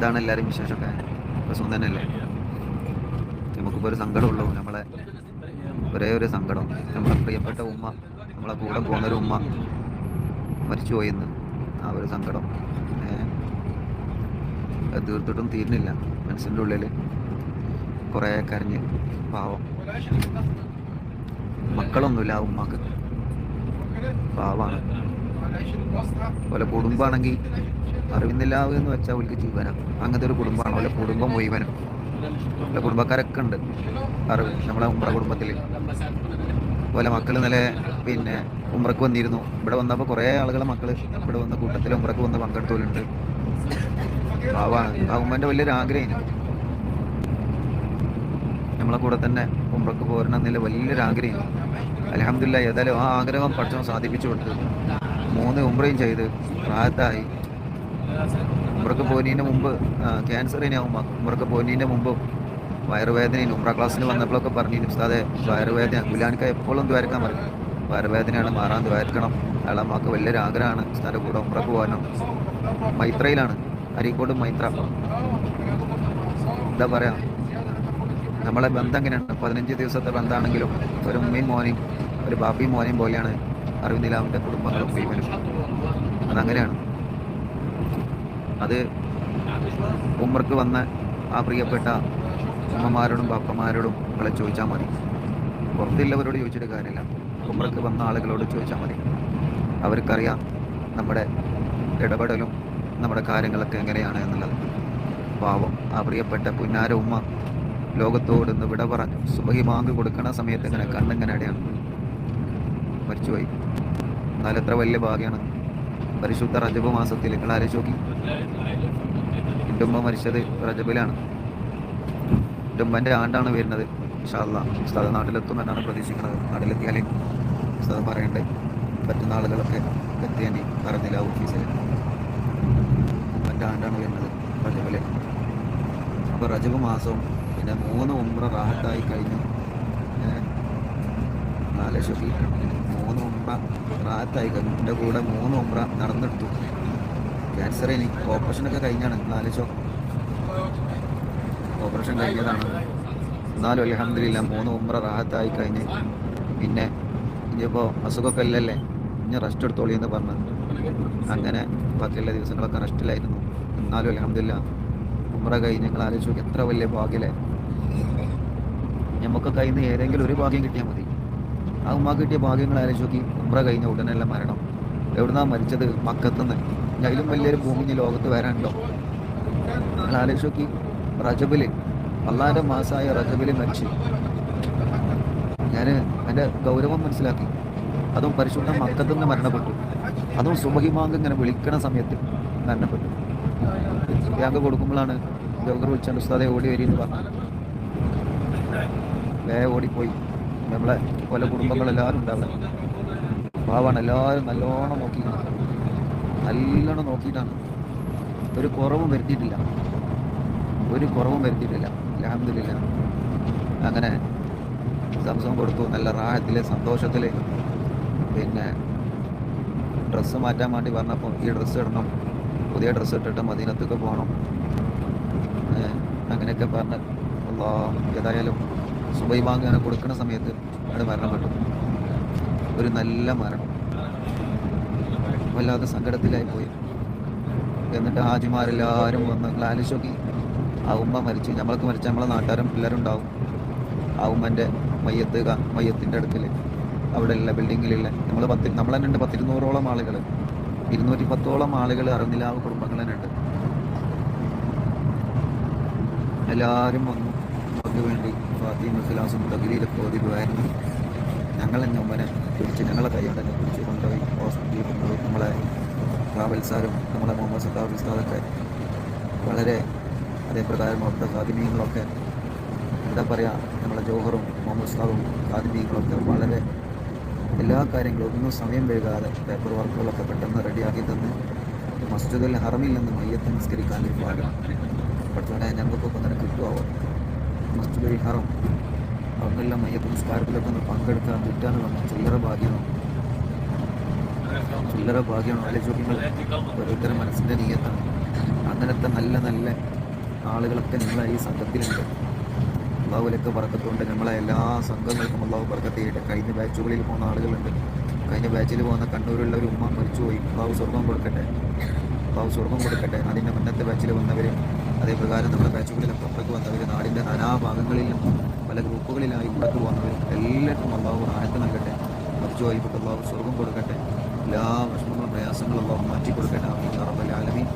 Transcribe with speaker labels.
Speaker 1: ഇതാണ് എല്ലാവരും വിശേഷമൊക്കെ. പ്രശ്നം തന്നെയല്ലേ? നമുക്കിപ്പോൾ ഒരു സങ്കടമുള്ളൂ നമ്മളെ ഒരേ ഒരു സങ്കടം. നമ്മളെ പ്രിയപ്പെട്ട ഉമ്മ നമ്മളെ കൂടെ പോകുന്നൊരു ഉമ്മ മരിച്ചുപോയി എന്ന്. ആ ഒരു സങ്കടം. തീർത്തിട്ടും തീരുന്നില്ല. മനസ്സിന്റെ ഉള്ളിൽ കുറേ കരഞ്ഞ് പാവം. മക്കളൊന്നുമില്ല ആ ഉമ്മക്ക്. പാവാണ്. പോലെ കുടുംബമാണെങ്കിൽ അറിവിന്നില്ലാവ് എന്ന് വെച്ചാൽ അവർക്ക് ജീവനാണ് അങ്ങനത്തെ ഒരു കുടുംബമാണ്. ഓലെ കുടുംബം മുഴുവനും. ഓലെ കുടുംബക്കാരൊക്കെ ഉണ്ട്. അറിവ്. നമ്മളെ ഉമ്ര കുടുംബത്തിൽ ഓലെ മക്കൾ ഇന്നലെ പിന്നെ ഉമ്രക്ക് വന്നിരുന്നു. ഇവിടെ വന്നപ്പോൾ കുറേ ആളുകളെ മക്കൾ ഇവിടെ വന്ന കൂട്ടത്തിൽ ഉമ്രക്ക് വന്ന് പങ്കെടുത്തോലുണ്ട് പാവാണ്. ആ ഉമ്മന്റെ വലിയൊരു ആഗ്രഹം നമ്മളെ കൂടെ തന്നെ ഉമ്രക്ക് പോരണം എന്നുള്ള വലിയൊരു ആഗ്രഹം അലഹമില്ല ഏതായാലും ആ ആഗ്രഹം പഠിച്ചവൻ സാധിപ്പിച്ചു കൊടുത്തു. മൂന്ന് ഉമ്രയും ചെയ്ത് റാഹത്തായി. ഉമ്രക്ക് പോനീന്റെ മുമ്പ് ക്യാൻസറിനെ ഉമ്മ ഉമ്രക്ക് പോനീന്റെ മുമ്പ് വയറുവേദനയും ഉമ്ര ക്ലാസ്സിന് വന്നപ്പോഴൊക്കെ പറഞ്ഞിരുന്നു ഉസ്താദെ വയറുവേദന. ഗുലാനിക്ക എപ്പോഴും ദ്വാരക്കാൻ പറയും. വയറുവേദനയാണ് മാറാൻ ദ്വാരക്കണം. അയാളെ അമ്മയ്ക്ക് വലിയൊരു ആഗ്രഹമാണ് ഉസ്താദിന്റെ കൂടെ ഉമ്രക്ക് പോകാനും മൈത്രയിലാണ് അരീക്കോട് മൈത്ര. എന്താ പറയാ? നമ്മളെ ബന്ധം എങ്ങനെയാണ്? പതിനഞ്ച് ദിവസത്തെ ബന്ധമാണെങ്കിലും ഒരു ഉമ്മയും മോനെയും ഒരു ബാപ്പിയും മോനെയും പോലെയാണ് അറിവിന്ദിലാവിന്റെ കുടുംബങ്ങളും മുഴുവനും. അതങ്ങനെയാണ്. അത് ഉമ്മർക്ക് വന്ന ആ പ്രിയപ്പെട്ട ഉമ്മമാരോടും ബാപ്പമാരോടും നിങ്ങളെ ചോദിച്ചാൽ മതി. പുറത്തുള്ളവരോട് ചോദിച്ചിട്ട് കാര്യമില്ല. ഉമ്മർക്ക് വന്ന ആളുകളോട് ചോദിച്ചാൽ മതി. അവർക്കറിയാം നമ്മുടെ ഇടപെടലും നമ്മുടെ കാര്യങ്ങളൊക്കെ എങ്ങനെയാണ് എന്നുള്ളത്. പാവം ആ പ്രിയപ്പെട്ട പുന്നാര ഉമ്മ ലോകത്തോട് ഇന്ന് വിട പറഞ്ഞു സുബഹി വാങ്ങി കൊടുക്കണ സമയത്ത് ഇങ്ങനെ കണ്ണിങ്ങനെ അടയാണ്. മരിച്ചുപോയി എന്നാൽ എത്ര വലിയ ഭാഗ്യമാണ് പരിശുദ്ധ റജബ് മാസത്തിൽ നിങ്ങൾ ആരെ ചോക്കി? ഉമ്മ മരിച്ചത് റജബിലാണ്. എന്റെ ഉമ്മന്റെ ആണ്ടാണ് വരുന്നത്. സ്ഥലം നാട്ടിലെത്തും എന്നാണ് പ്രതീക്ഷിക്കുന്നത്. നാട്ടിലെത്തിയാലേ സ്ഥലം പറയണ്ടേ? പറ്റുന്ന ആളുകളൊക്കെ എത്തിയേണ്ടി പറഞ്ഞില്ല ഓഫീസിൽ. ഉമ്മന്റെ ആണ്ടാണ് വരുന്നത് രജപിലെ അപ്പോൾ റജബ് മാസവും പിന്നെ മൂന്ന് ഉമ്ര റാഹത്തായി കഴിഞ്ഞു. മൂന്ന് ഉമ്ര റാത്തായി കഴിഞ്ഞു. എന്റെ കൂടെ മൂന്ന് ഉമ്ര നടന്നെടുത്തു. ക്യാൻസർ ഇനി ഓപ്പറേഷനൊക്കെ കഴിഞ്ഞാണ്. നാലശോ ഓപ്പറേഷൻ കഴിഞ്ഞതാണ്. എന്നാലും അലഹമില്ല മൂന്ന് ഉമ്ര റാഹത്തായി കഴിഞ്ഞ്. പിന്നെ ഇനിയിപ്പോൾ അസുഖമൊക്കെ ഇല്ലല്ലേ? ഇനി റെസ്റ്റ് എടുത്തോളി എന്ന് പറഞ്ഞ്. അങ്ങനെ ബാക്കിയുള്ള ദിവസങ്ങളൊക്കെ റെസ്റ്റിലായിരുന്നു എന്നാലും അലഹമില്ല ഉമ്ര കഴിഞ്ഞ് നിങ്ങൾ ആലോചിച്ചു എത്ര വലിയ ഭാഗ്യല്ലേ? നമുക്ക് കയ്യിൽ നിന്ന് ഏതെങ്കിലും ഒരു ഭാഗ്യം കിട്ടിയാൽ മതി. ആ ഉമ്മ കിട്ടിയ ഭാഗ്യങ്ങൾ ആലോചിച്ച് നോക്കി ഉമ്ര കഴിഞ്ഞ ഉടനെല്ല മരണം. എവിടുന്നാ മരിച്ചത്? മക്കത്തുനിന്ന്. അതിലും വലിയൊരു ഭൂമി ലോകത്ത് വരാനുണ്ടോ? നിങ്ങൾ ആലോചിച്ച് നോക്കി. റജബിൽ അള്ളാന്റെ മാസമായ റജബിൽ മരിച്ചു. ഞാൻ എന്റെ ഗൗരവം മനസ്സിലാക്കി. അതും പരിശുദ്ധ മക്കത്തു നിന്ന് മരണപ്പെട്ടു. അതും സുബഹിമാങ്ക് ഇങ്ങനെ വിളിക്കണ സമയത്ത് മരണപ്പെട്ടു. യാങ്ക് കൊടുക്കുമ്പോഴാണ് ജോഗർ വിളിച്ചാൽ ഉസ്താദെ ഓടി വരിയെന്ന് പറഞ്ഞു വേ ഓടിപ്പോയി. നമ്മളെ പല കുടുംബങ്ങളെല്ലാവരും ഉണ്ട് അവിടെ പാവാണ്. എല്ലാവരും നല്ലോണം നോക്കിയിട്ടാണ് നല്ലോണം നോക്കിയിട്ടാണ്. ഒരു കുറവും വരുത്തിയിട്ടില്ല. ഒരു കുറവും വരുത്തിയിട്ടില്ല. അലഹമില്ല അങ്ങനെ സംസം കൊടുത്തു. നല്ല റാഹത്തിൽ സന്തോഷത്തിൽ പിന്നെ ഡ്രസ്സ് മാറ്റാൻ വേണ്ടി പറഞ്ഞപ്പോൾ ഈ ഡ്രസ്സ് ഇടണം. പുതിയ ഡ്രസ്സ് ഇട്ടിട്ട് മദീനത്തൊക്കെ പോകണം. അങ്ങനെയൊക്കെ പറഞ്ഞ് ഏതായാലും സുബൈ വാങ്ങി കൊടുക്കുന്ന സമയത്ത് അവിടെ മരണപ്പെട്ടു ഒരു നല്ല മരണം. വല്ലാതെ സങ്കടത്തിലായി പോയി എന്നിട്ട് ഹാജിമാരെല്ലാവരും വന്ന് ലാലിശോക്കി. ആ ഉമ്മ മരിച്ചു. നമ്മൾക്ക് മരിച്ച നമ്മളെ നാട്ടുകാരും പിള്ളേരും ഉണ്ടാവും ആ ഉമ്മന്റെ മയ്യത്ത് മയ്യത്തിന്റെ അടുക്കൽ അവിടെ ഉള്ള ബിൽഡിങ്ങിലുള്ള നമ്മൾ പത്ത് നമ്മൾ തന്നെ ഉണ്ട് പത്തിരുന്നൂറോളം ആളുകൾ ഇരുന്നൂറ്റി പത്തോളം ആളുകൾ അറിഞ്ഞില്ല ആ കുടുംബങ്ങൾ തന്നെ ഉണ്ട് എല്ലാവരും വന്നു. അതിനുവേണ്ടി വേണ്ടി ഫാത്തിമ ഫിലാസും തകരീരൊക്കെ ഓതി ഞങ്ങൾ എന്റെ ഉമ്മനെ പിടിച്ച് ഞങ്ങളെ കൈയോടെ തന്നെ പിടിച്ച് കൊണ്ടുപോയി ഹോസ്പിറ്റലിൽ കൊണ്ടുപോയി. നമ്മളെ ട്രാവൽസാരും നമ്മളെ മുഹമ്മദ് സത്താബ് ഉസ്താദൊക്കെ വളരെ അതേപ്രകാരം അവിടുത്തെ ഫാത്തിമീങ്ങളൊക്കെ എന്താ പറയുക നമ്മളെ ജോഹറും മുഹമ്മദ് ഉസ്താദും ഫാത്തിമീങ്ങളൊക്കെ വളരെ എല്ലാ കാര്യങ്ങളും ഒന്നും സമയം വൈകാതെ പേപ്പർ വർക്കുകളൊക്കെ പെട്ടെന്ന് റെഡിയാക്കി തന്ന് മസ്ജിദുൽ ഹറമിൽ നിന്ന് മയ്യത്ത് നിസ്കരിക്കാൻ ഒരു ഭാഗ്യം പഠിച്ചോടെ ഞങ്ങൾക്കൊക്കെ അങ്ങനെ കിട്ടുമോ മസ്ജിദുൽ ഹറം അവിടെല്ലാം അയ്യ നിസ്കാരത്തിലൊക്കെ ഒന്ന് പങ്കെടുക്കാൻ കിട്ടാന്ന് പറഞ്ഞാൽ ചില്ലറ ഭാഗ്യമാണ്. ചില്ലറ ഭാഗ്യമാണ്. ആലോചിച്ച് നോക്കുമ്പോൾ ഓരോരുത്തരുടെ മനസ്സിന്റെ നീയത്താണ്. അങ്ങനത്തെ നല്ല നല്ല ആളുകളൊക്കെ നിങ്ങളെ ഈ സംഘത്തിലുണ്ട്. അള്ളാഹുലൊക്കെ പറക്കത്തുകൊണ്ട് നമ്മളെ എല്ലാ സംഘങ്ങൾക്കും അള്ളാഹു പറക്കത്ത് കഴിഞ്ഞ ബാച്ചുകളിൽ പോകുന്ന ആളുകളുണ്ട്. കഴിഞ്ഞ ബാച്ചിൽ പോകുന്ന കണ്ണൂരുള്ള ഒരു ഉമ്മ മരിച്ചുപോയി അള്ളാഹു സ്വർഗം കൊടുക്കട്ടെ. അള്ളാഹു സ്വർഗം കൊടുക്കട്ടെ. അതിന്റെ മുന്നത്തെ ബാച്ചിൽ വന്നവർ അതേപ്രകാരം നമ്മുടെ ബാച്ചുകളിലൊക്കെ അപ്പുറത്ത് വന്നവർ നാടിന്റെ നാനാഭാഗങ്ങളിലും പല ഗ്രൂപ്പുകളിലായി പുറത്ത് പോകുന്നവർ എല്ലാവർക്കും അള്ളാഹു ആനത്ത് നൽകട്ടെ. മരിച്ചുപോയി ഇപ്പോൾ അള്ളാഹു സ്വർഗം കൊടുക്കട്ടെ. എല്ലാ വിഷമങ്ങളും പ്രയാസങ്ങളും അള്ളാഹു മാറ്റി കൊടുക്കട്ടെ യാ ആലമീൻ.